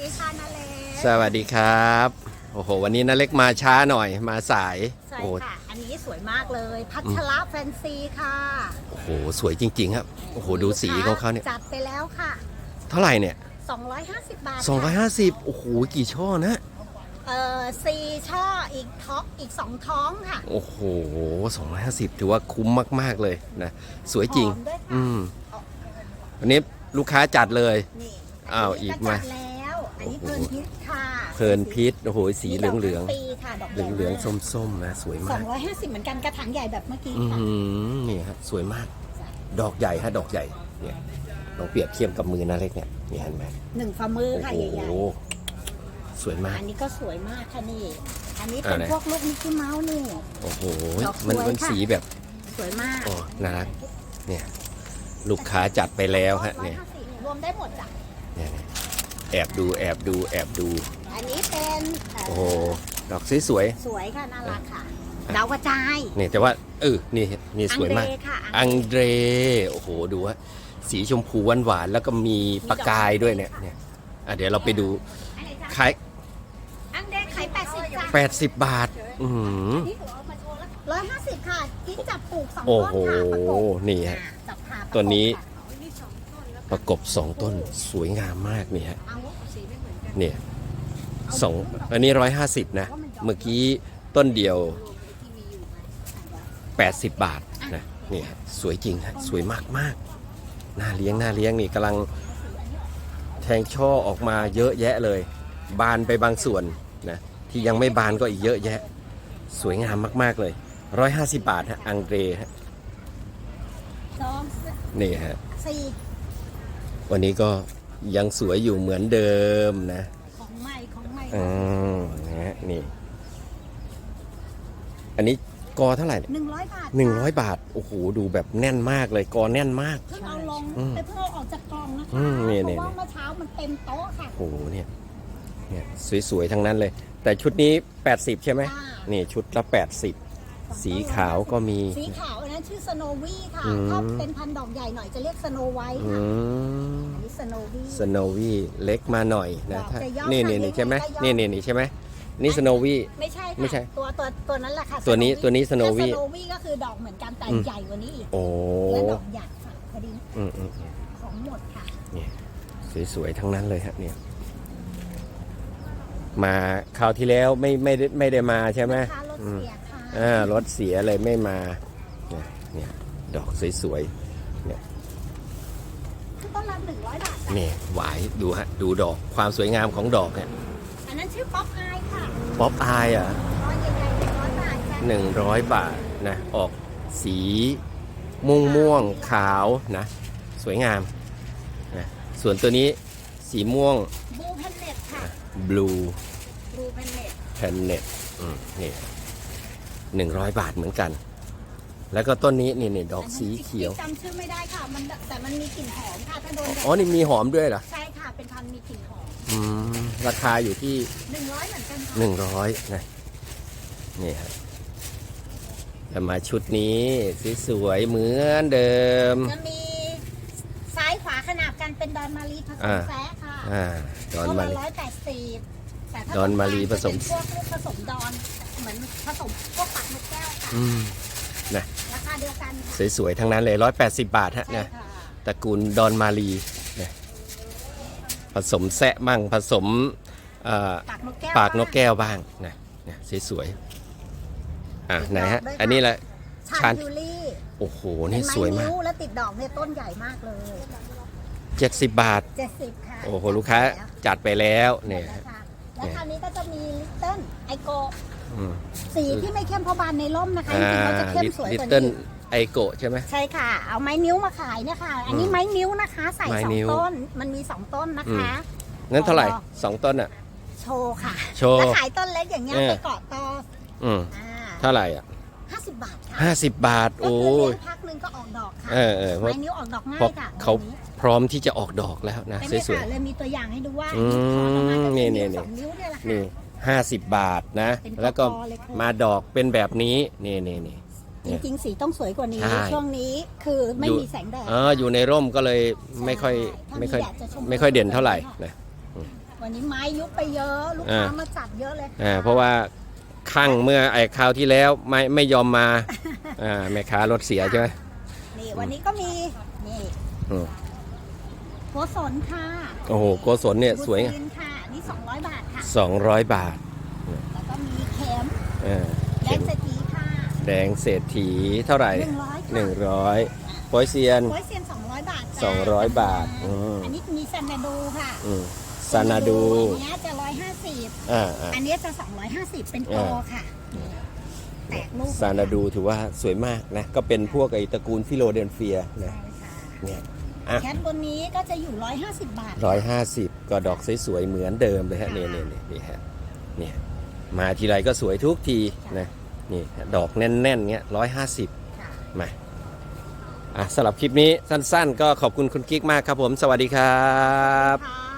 ดีค่ะนาเล็กสวัสดีครับ โอ้โห วันนี้นาเล็กมาช้าหน่อย มาสาย ใช่โอ้ค่ะ อันนี้สวยมากเลย พัชระแฟนซีค่ะโอ้โห สวยจริง ๆ ครับ โอ้โห ดูสีของเขาเนี่ย จัดไปแล้วค่ะ เท่าไหร่เนี่ย 250 บาท250 โอ้โห กี่ช่อนะ เอ่อซีช่ออีกท้องอีก 2 ท้องค่ะ โอ้โห 250 ถือว่าคุ้มมาก ๆ เลยนะ สวยจริง หอมด้วยค่ะ อืม วันนี้ลูกค้าจัดเลย นี่อ้าวอีกมา จัดแล้ว อันนี้เพลินพิษค่ะเพลินพิษโอ้โหสีเหลืองเหลืองดกทั้ปีค่ะดอกเหลืองเหลืองๆส้มๆนะสวยสมาอกงร้อยห้าสิบเหมือนกันกระถางใหญ่แบบเมื่อกี้อืค่ะมนี่ครับสวยมาก ดอกใหญ่ฮะดอกใหญ่เนี่ยลองเปรียบเทียบกับมือนาเล็กเนี่ยนี่เห็นไหมหนึ่งฝ่ามือโอ้ค่ะโหใหญ่สวยมาๆกอันนี้ก็สวยมากค่ะนี่ อันนี้เป็นอะไรพวกลูกมิกกี้เมาส์นี่โอ้โหดอกสวยมันมันค่ะสีแบบสวยมากโอ้น่ารักเนี่ยลูกค้าจัดไปแล้วฮะเนี่ยรวมได้หมดจ้ะเนี่ยเนี่ย แอบดูแอบดูแอบดู อันนี้เป็นเโอ้โหดอกสวย สวยค่ะน่ารักค่ะดาวกระจายๆนี่แต่ว่าเออนี่นี่สวยมาก อังเดรค่ะอังเดรโอ้โหดูว่าสีชมพูหวานหวานๆแล้วก็มีประกายด้วยเนี่ยเนี่ยอะเดี๋ยวเราไปดูอันไหนจ๊ะขาย อังเดรขายแปดสิบจ้ะ80 บาท อือหือนี่ถือเอามาโชว์แล้วร้อยห้าสิบค่ะกิ๊กจับปลูกสองโอ้ต้นโหค่ะประกบนี่ฮะอ่าจับขาประกบตัวนี้ ค่ะ ประกบสองต้นสวยงามมากนี่ฮะเอาสีไม่เหมือนกันเนี่ยสองอันนี้ร้อยห้าสิบนะ เมื่อกี้ต้นเดียว80บาทนะนี่ฮะสวยจริงฮะสวยมากมากๆน่าเลี้ยงน่าเลี้ยงนี่กำลังแทงช่อออกมาเยอะแยะเลย บานไปบางส่วนนะที่ยังไม่บานก็อีกเยอะแยะ สวยงามมากๆเลย150บาทฮะอังเดรฮะสองนี่ฮะสี่ วันนี้ก็ยังสวยอยู่เหมือนเดิมนะ ของใหม่ของใหม่อืมนะฮะนี่ อันนี้กอเท่าไหร่เนี่ยหนึ่งร้อยบาทหนึ่งร้อยบาท โอ้โห ดูแบบแน่นมากเลย กอแน่นมาก เพิ่งเอาลงอืมแต่เพิ่งเอาออกจากกล่องนะคะอืมนี่เพนี่ราะว่าเมื่อเช้ามันเต็มโต๊ะค่ะ โอ้โหเนี่ยเนี่ยสวยๆ ทั้งนั้นเลย แต่ชุดนี้ 80 ใช่ไหมจ้านี่ชุดละ 80 สีขาวก็มี สีขาวอันนั้น ชื่อสโนวี่ค่ะ อืม ถ้าเป็นพันธุ์ดอกใหญ่หน่อยจะเรียกสโนไวท์อืค่ะมอันนี้สโนวี่ สโนวี่เล็กมาหน่อยนะดอกถ้าจะย่อนี่ค่ะนี่นี่ใช่ไหมเล็กๆก็ย่อ นี่นี่นี่ใช่ไหมนี่สโนวี่ ไม่ใช่ค่ะไม่ใช่ตัวตัวตัวนั้นแหละค่ะ ตัวนี้ Snowy ตัวนี้ Snowy ถ้า Snowy ก็คือดอกเหมือนกันแต่อืม ใหญ่กว่านี้อีกโอ้และดอกใหญ่ค่ะพอดีอืมอืมอืมของหมดค่ะ สวยๆทั้งนั้นเลยฮะเนี่ย มาคราวที่แล้วไม่ไม่ได้ไม่ได้มาใช่ไหมค่ารถอืมเสียค่ะ อ่ารถเสียเลยไม่มา เนี่ยเนี่ยดอกสวยคือต้นละหนึ่งร้อยบาทๆนี่หวายดูฮะดูดอกความสวยงามของดอกเนี่ยอันนั้นชื่อป๊อปอายค่ะป๊อปอายอะร้อยใหญ่ๆหนึ่งร้อยบาทจ้ะหนึ่งร้อยบาทนะออกสีม่วงม่วงๆขาวนะสวยงามนะส่วนตัวนี้สีม่วงบูเพนเน็ตค่ะ blue บูเพนเน็ต planet อืมนี่หนึ่งร้อยบาทเหมือนกัน แล้วก็ต้นนี้นี่นี่ดอกสีเขียว จำชื่อไม่ได้ค่ะ มันแต่มันมีกลิ่นหอมค่ะถ้าโดนแดดอ๋อ นี่มีหอมด้วยเหรอ ใช่ค่ะ เป็นพันธุ์มีกลิ่นหอมอืม ราคาอยู่ที่หนึ่งร้อยเหมือนกันค่ะหนึ่งร้อยนะ นี่ครับจะมาชุดนี้สวยๆเหมือนเดิม จะมีซ้ายขวาขนาบกันเป็นดอนมารีผสมอ่า แซะค่ะอ่า ดอนมาลี ร้อยแปดสิบแต่ถ้าดอนมาลีผสมจะเป็นพวกลูกผสมดอน เหมือนผสมพวกปักนกแก้วค่ะ อืม ราคาเดียวกันค่ะสวยๆทั้งนั้นเลยร้อยแปดสิบบาทฮะใช่เนี่ยค่ะตระกูลดอนมาลีเนี่ยผสมแซะมั่งผสมเอ่อปากนกแก้วปากนกแก้วบ้างนะเนี่ยสวยๆอะไหนฮะอันนี้แหละชาชานนยูรี่โอ้โหเป็นี่นไม้สวยมากนิ้วและติดดอกเนี่ยต้นใหญ่มากเลย 70 บาทเจ็ดสิบค่ะโอ้โห ลูกค้าจัดไปแล้วเนี่ยนะคะแล้วคราวนี้ก็จะมีลิตเติ้ลไอโกอืม สีที่ไม่เข้มเพราะบานในร่มนะคะจอ่าริงๆเขาจะเข้มสวยลิกตว่าเติ้ลนี้ไอโกะใช่ไหมใช่ค่ะ เอาไม้นิ้วมาขายเนี่ยค่ะ อันนี้อืมไม้นิ้วนะคะ ใส่ไม้สอนิ้งวต้น มันมีสองต้นนะคะนั่นเท่าไหร่อ๋อสองต้นอะ โชว์ค่ะโชว์แล้วขายต้นเล็กอย่างเงี้ยเออไปเกาะตออืมอ่าเท่าไหร่อะห้าสิบบาทค่ะห้าสิบบาทก็โอ้คือเลี้ยยงพักหนึ่งก็ออกดอกค่ะเออเออเพราะไม้นิ้วออกดอกง่าเพราะยค่ะเขาแบบนี้พร้อมที่จะออกดอกแล้วนะเป็นสวยค่ะเลยมีตัวอย่างให้ดูว่าอืมอันนี้ถอดออกมาก็นี่เป็น นิ้วนี่สองนิ้วเนี่ยแหละๆนี่ค่ะห้าสิบบาทนะ เป็นแล้วก็กอเล็กๆมาดอกเป็นแบบนี้นี่นี่นี่ จริงๆ สีต้องสวยกว่านี้ ใช่ช่วงนี้คือไม่อยู่ มีแสงแดด เอออยู่ในร่มก็เลยไม่ค่อยถ้าไม่ค่อยแดดจะชไม่ค่อยเด่นเท่าไหร่นะ วันนี้ไม้ยุบไปเยอะ ลูกอ่าค้ามาจัดเยอะเลยอ่าเพราะว่าข้างเมื่อไอ้คราวที่แล้วไม่ไม่ยอมมาอ่าแม่ค้ารถเสียใช่ไหมนี่วันนี้ก็มี นี่อืมโกศลค่ะโอ้โหโกศลเนี่ยสวยบุญค่ะนี่200 บาท ค่ะ 200 บาทแล้วก็มีเข็มเออแดงเศรษฐีค่ะ แดงเศรษฐีเท่าไหร่ 100ค่ะ100โปอยเซียน โอยเซียน200 บาทจ้ะ200บาทอืม อันนี้มีซันนาดูค่ะอืมซานาดูอันเนี้ยจะ150 อ่าอ่าอันเนี้ยจะ 250 เป็นโปรอ่าค่ะ แตกลูกซานาดูถือว่าสวยมากนะ ก็เป็นพวกไอ้ตระกูลฟิโลเดลเฟียนะใช่ค่ะ เนี่ย อะแคทบนนี้ก็จะอยู่ 150 บาท ร้อยห้าสิบก็ดอกสวยๆเหมือนเดิมเลยฮะเนี่ยเนี่ยเนี่ยนี่ฮะเนี่ยมาทีไรก็สวยทุกทีนะนี่ฮะดอกแน่นๆเงี้ยร้อยห้าสิบค่ะ มาอะสำหรับคลิปนี้สั้นๆ ก็ขอบคุณคุณกิ๊กมากครับผม สวัสดีครับ ค่ะ